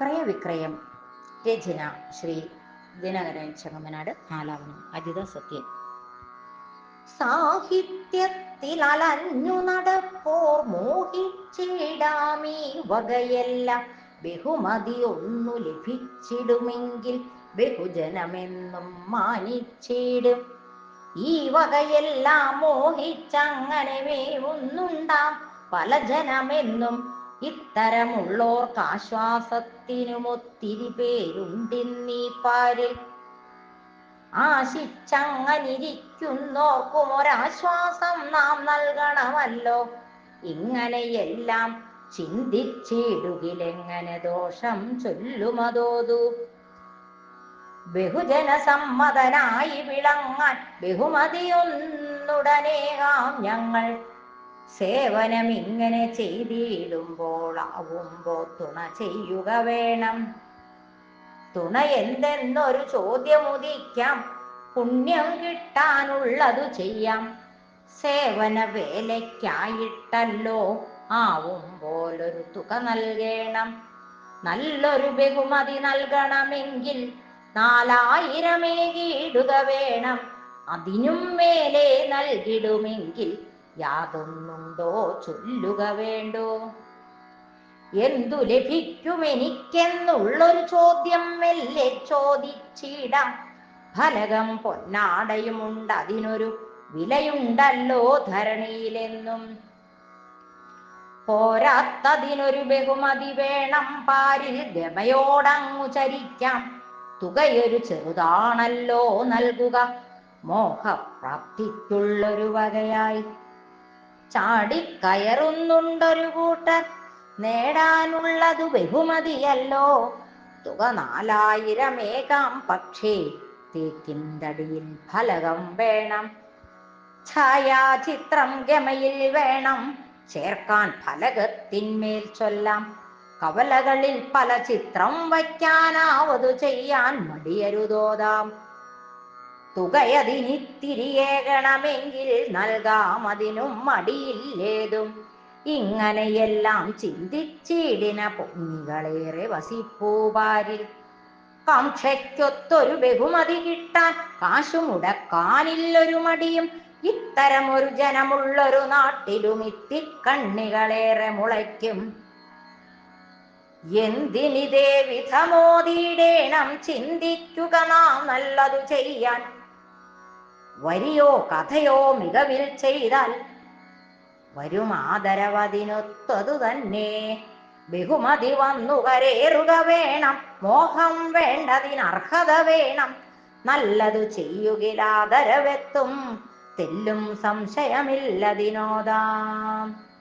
ക്രയവിക്രയം. രചന ശ്രീ ദിനകരൻ ചങ്ങമനാട് ആലാപനം അജിത സത്യൻ. സാഹിത്യത്തിൽ അലഞ്ഞു നടപ്പോർ മോഹിച്ചിടാമീ വകയല്ല. ബഹുമതി ഒന്നു ലഭിച്ചിടുമെങ്കിൽ ബഹുജനമെന്നും മാനിച്ചിടും. ഈ വകയെല്ലാം മോഹിച്ചങ്ങനെ വേവുന്നുണ്ടാം. പല ജനമെന്നും ഇത്തരമുള്ളോർക്കാശ്വാസത്തിനുമൊത്തിരി പേരുണ്ടിന്നീ പാരിൽ. ആശിച്ചങ്ങനിരിക്കുന്നോർക്കും ഒരാശ്വാസം നാം നൽകണമല്ലോ. ഇങ്ങനെയെല്ലാം ചിന്തിച്ചിടുകിലെങ്ങനെ ദോഷം ചൊല്ലുമതോതു. ബഹുജനസമ്മതനായി വിളങ്ങാൻ ബഹുമതിയൊന്നുടനേകാം ഞങ്ങൾ. സേവനം ഇങ്ങനെ ചെയ്തിടുമ്പോൾ ആവുമ്പോ തുണ ചെയ്യുക വേണം. തുണ എന്തെന്നൊരു ചോദ്യം ഉദിക്കാം പുണ്യം കിട്ടാനുള്ളതു ചെയ്യാം. സേവന വേലയ്ക്കായിട്ടല്ലോ ആവുമ്പോലൊരു തുക നൽകണം. നല്ലൊരു ബഹുമതി നൽകണമെങ്കിൽ നാലായിരമേകിടുക വേണം. അതിനും മേലെ നൽകിടുമെങ്കിൽ യാതൊന്നുണ്ടോ ചൊല്ലുക വേണ്ടോ. എന്തു ലഭിക്കും എനിക്കെന്നുള്ളൊരു ചോദ്യം മെല്ലെ ചോദിച്ചിടാം. ഫലകം പൊന്നാടയുമുണ്ട് അതിനൊരു വിലയുണ്ടല്ലോ ധരണിയിലെന്നും. പോരാത്തതിനൊരു ബഹുമതി വേണം പാരിൽ ഗമയോടങ്ങു ചരിക്കാം. തുകയൊരു ചെറുതാണല്ലോ നൽകുക. മോഹപ്രാപ്തിക്കുള്ളൊരു വകയായി. ചാടിക്കയറുന്നുണ്ടൊരു കൂട്ടർ. നേടാനുള്ളതു ബഹുമതിയല്ലോ. തുക നാലായിരമേകാം പക്ഷേ തേക്കിന്തടിയിൽ ഫലകം വേണം. ഛായാചിത്രം ഗമയിൽ വേണം. ചേർക്കാൻ ഫലകത്തിന്മേൽ ചൊല്ലാം. കവലകളിൽ പല ചിത്രം വയ്ക്കാനാവതു ചെയ്യാൻ മടിയരുതോതാം. തുകയതിനിത്തിരിയേകണമെങ്കിൽ നൽകാം അതിനും മടിയില്ലേതും. ഇങ്ങനെയെല്ലാം ചിന്തിച്ചിടിന പൊങ്ങികളേറെ വസിപ്പൂപാരിൽ കാക്ഷയ്ക്കൊത്തൊരു ബഹുമതി കിട്ടാൻ കാശു മുടക്കാനില്ലൊരു മടിയും. ഇത്തരമൊരു ജനമുള്ളൊരു നാട്ടിലും ഇത്തിക്കണ്ണികളേറെ മുളയ്ക്കും. എന്തിനിതേ വിധമോതിയിടേണം ചിന്തിക്കുക നാം നല്ലതു ചെയ്യാൻ. വരിയോ കഥയോ മികവിൽ ചെയ്താൽ വരും ആദരവതിനൊത്തതു തന്നെ. ബഹുമതി വന്നു കരേറുക വേണം മോഹം വേണ്ടതിനർഹത വേണം. നല്ലതു ചെയ്യുകിലാദരവെത്തും തെല്ലും സംശയമില്ലതിനോദാം.